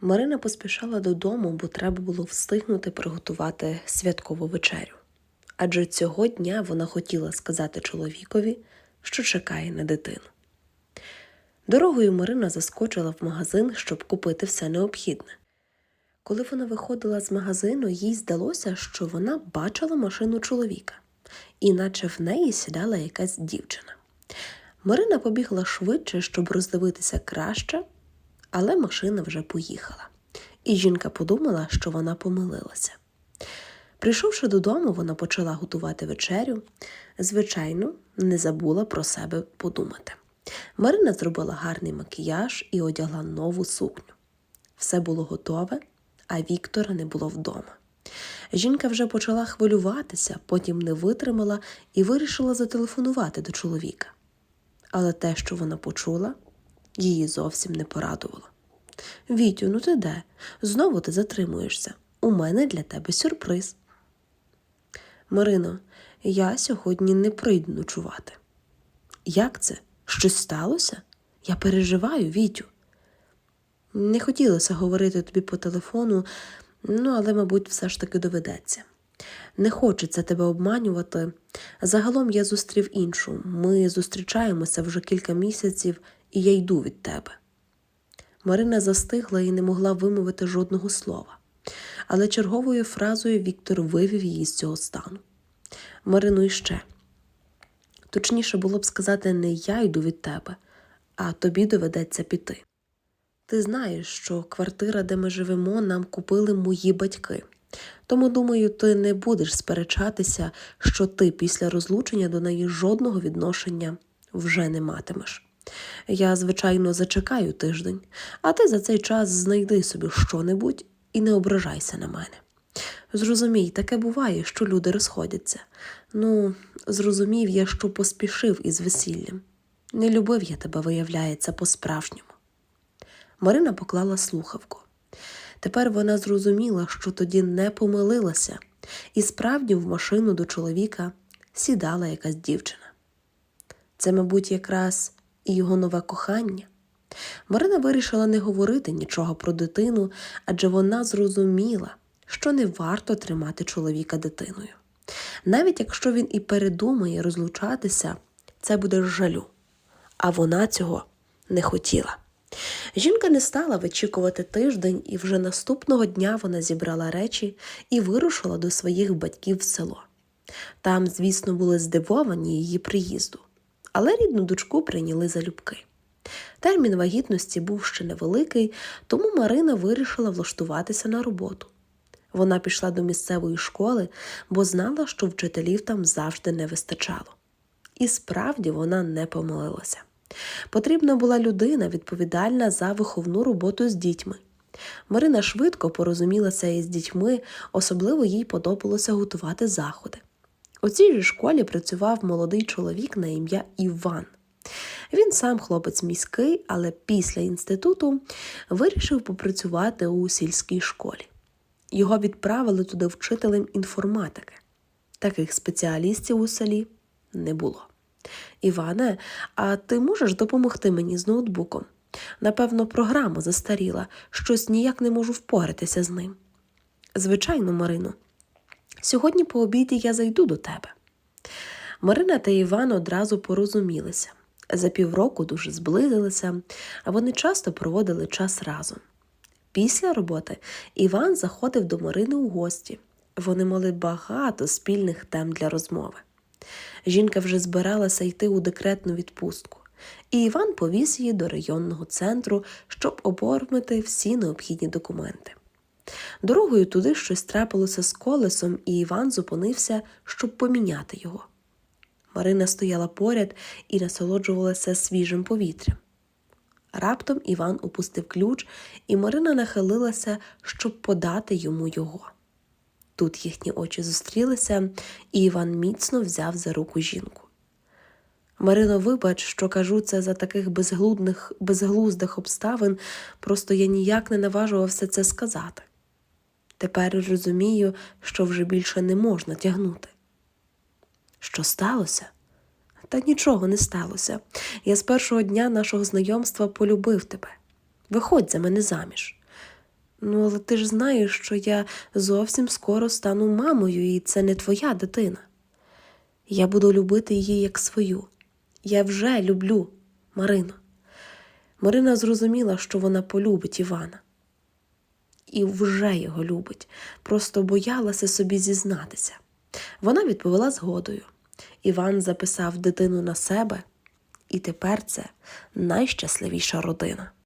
Марина поспішала додому, бо треба було встигнути приготувати святкову вечерю. Адже цього дня вона хотіла сказати чоловікові, що чекає на дитину. Дорогою Марина заскочила в магазин, щоб купити все необхідне. Коли вона виходила з магазину, їй здалося, що вона бачила машину чоловіка, іначе в неї сідала якась дівчина. Марина побігла швидше, щоб роздивитися краще, але машина вже поїхала. І жінка подумала, що вона помилилася. Прийшовши додому, вона почала готувати вечерю. Звичайно, не забула про себе подумати. Марина зробила гарний макіяж і одягла нову сукню. Все було готове, а Віктора не було вдома. Жінка вже почала хвилюватися, потім не витримала і вирішила зателефонувати до чоловіка. Але те, що вона почула, її зовсім не порадувало. Вітю, ну ти де? Знову ти затримуєшся. У мене для тебе сюрприз. Марино, я сьогодні не прийду ночувати. Як це? Щось сталося? Я переживаю, Вітю. Не хотілося говорити тобі по телефону, ну, але, мабуть, все ж таки доведеться. Не хочеться тебе обманювати. Загалом я зустрів іншу. Ми зустрічаємося вже кілька місяців, і я йду від тебе. Марина застигла і не могла вимовити жодного слова. Але черговою фразою Віктор вивів її з цього стану. Марину іще. Точніше було б сказати, не я йду від тебе, а тобі доведеться піти. Ти знаєш, що квартира, де ми живемо, нам купили мої батьки. Тому, думаю, ти не будеш сперечатися, що ти після розлучення до неї жодного відношення вже не матимеш. Я, звичайно, зачекаю тиждень, а ти за цей час знайди собі що-небудь і не ображайся на мене. Зрозумій, таке буває, що люди розходяться. Ну, зрозумів я, що поспішив із весіллям. Не любив я тебе, виявляється, по-справжньому. Марина поклала слухавку. Тепер вона зрозуміла, що тоді не помилилася, і справді в машину до чоловіка сідала якась дівчина. Це, мабуть, якраз і його нове кохання. Марина вирішила не говорити нічого про дитину, адже вона зрозуміла, що не варто тримати чоловіка дитиною. Навіть якщо він і передумає розлучатися, це буде жалю, а вона цього не хотіла. Жінка не стала вичікувати тиждень, і вже наступного дня вона зібрала речі і вирушила до своїх батьків в село. Там, звісно, були здивовані її приїзду, але рідну дочку прийняли залюбки. Термін вагітності був ще невеликий, тому Марина вирішила влаштуватися на роботу. Вона пішла до місцевої школи, бо знала, що вчителів там завжди не вистачало. І справді вона не помилилася. Потрібна була людина, відповідальна за виховну роботу з дітьми. Марина швидко порозумілася із дітьми, особливо їй подобалося готувати заходи. У цій же школі працював молодий чоловік на ім'я Іван. Він сам хлопець міський, але після інституту вирішив попрацювати у сільській школі. Його відправили туди вчителем інформатики. Таких спеціалістів у селі не було. Іване, а ти можеш допомогти мені з ноутбуком? Напевно, програма застаріла, щось ніяк не можу впоратися з ним. Звичайно, Марино, сьогодні по обіді я зайду до тебе. Марина та Іван одразу порозумілися. За півроку дуже зблизилися, а вони часто проводили час разом. Після роботи Іван заходив до Марини у гості. Вони мали багато спільних тем для розмови. Жінка вже збиралася йти у декретну відпустку, і Іван повіз її до районного центру, щоб оформити всі необхідні документи. Дорогою туди щось трапилося з колесом, і Іван зупинився, щоб поміняти його. Марина стояла поряд і насолоджувалася свіжим повітрям. Раптом Іван упустив ключ, і Марина нахилилася, щоб подати йому його. Тут їхні очі зустрілися, і Іван міцно взяв за руку жінку. Марино, вибач, що кажу це за таких безглудних, безглуздих обставин, просто я ніяк не наважувався це сказати. Тепер розумію, що вже більше не можна тягнути. Що сталося? Та нічого не сталося. Я з першого дня нашого знайомства полюбив тебе. Виходь за мене заміж. Ну, але ти ж знаєш, що я зовсім скоро стану мамою, і це не твоя дитина. Я буду любити її як свою. Я вже люблю Марину. Марина зрозуміла, що вона полюбить Івана. І вже його любить, просто боялася собі зізнатися. Вона відповіла згодою. Іван записав дитину на себе, і тепер це найщасливіша родина.